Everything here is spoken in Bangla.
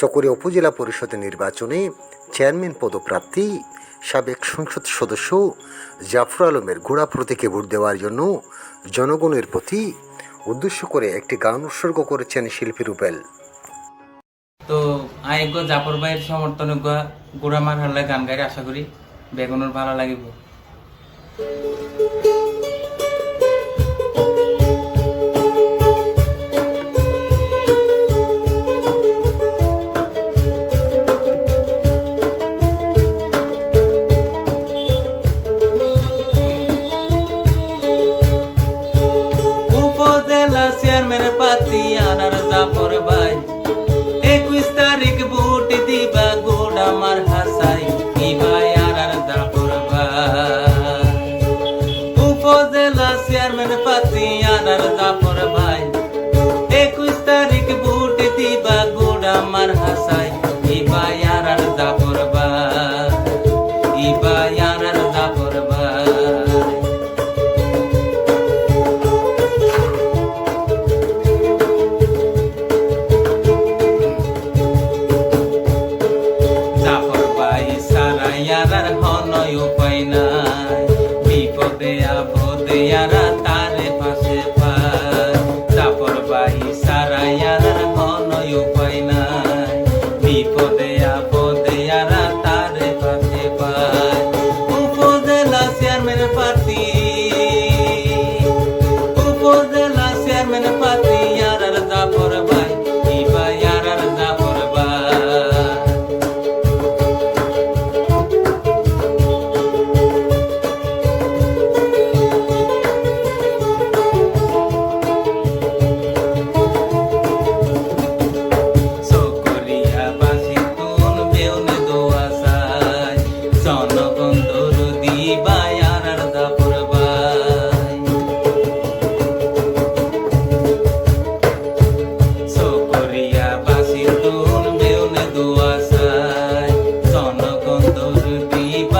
চকরিয়া উপজেলা পরিষদের নির্বাচনে চেয়ারম্যান পদপ্রার্থী, সাবেক সংসদ সদস্য জাফর আলমের ঘোড়া প্রতীকে ভোট দেওয়ার জন্য জনগণের প্রতি উদ্দেশ্য করে একটি গান উৎসর্গ করেছেন শিল্পী রুবেল। তো আয়োগ্য জাফর ভাইয়ের সমর্থনে গোড়া মার হাল্লায় গান গাই আশা করি বেগুনের ভালো লাগিব। চেয়ারম্যানের পাতি আনার জাফর ভাই একুশ তারিখ ভোট দিবা গোড আমার হাসাই ভাই আনার জাফর ভাই উপজেলা চেয়ারম্যান পাতি আনার জাফর ভাই একুশ তারিখ ভোট দিবা গোড আমার হাসাই ভাই আনার জাফর ভাই ভাই দিয়ারা তারে পাশে পার। তাপর বাহি সার see.